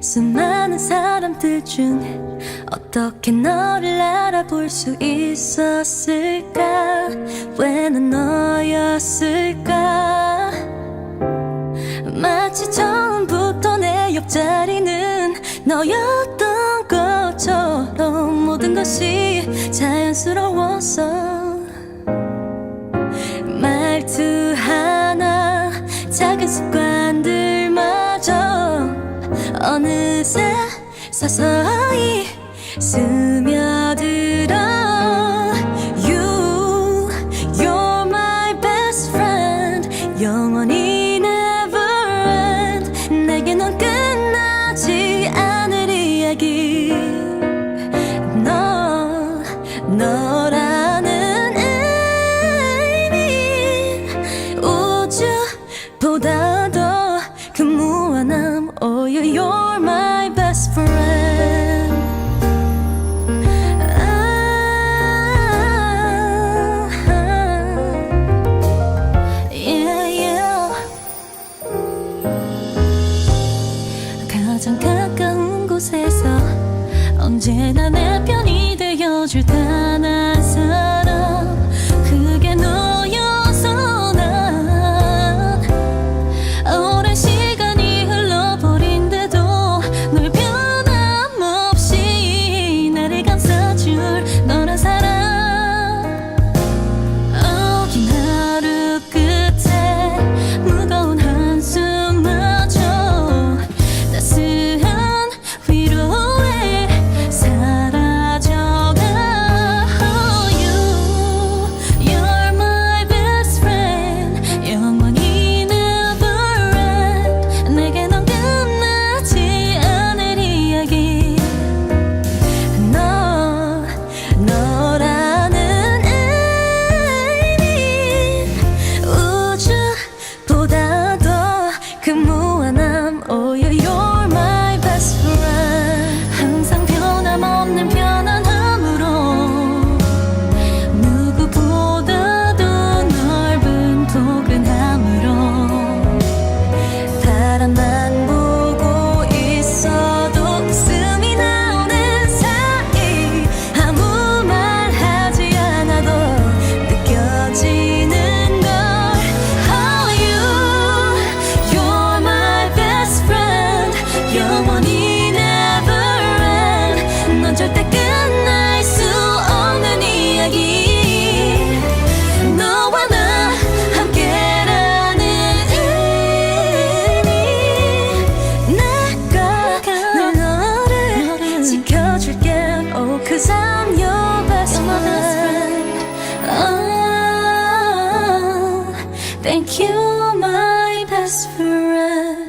수많은 사람들 중 어떻게 너를 알아볼 수 있었을까? 왜 난 너였을까? 마치 처음부터 내 옆자리는 너였던 것처럼 모든 것이 자연스러웠어 말투 하나 작은 습관들마저 어느새 서서히 스며들어. You, you're my best friend. 영원히 never end. 내게 넌 끝나지 않을 이야기. 너, 너라는 의미. 우주보다 더 그 무한함. Oh you, you're 곳에서 언제나 내 편이 되어줄 단 한 you, my best friend.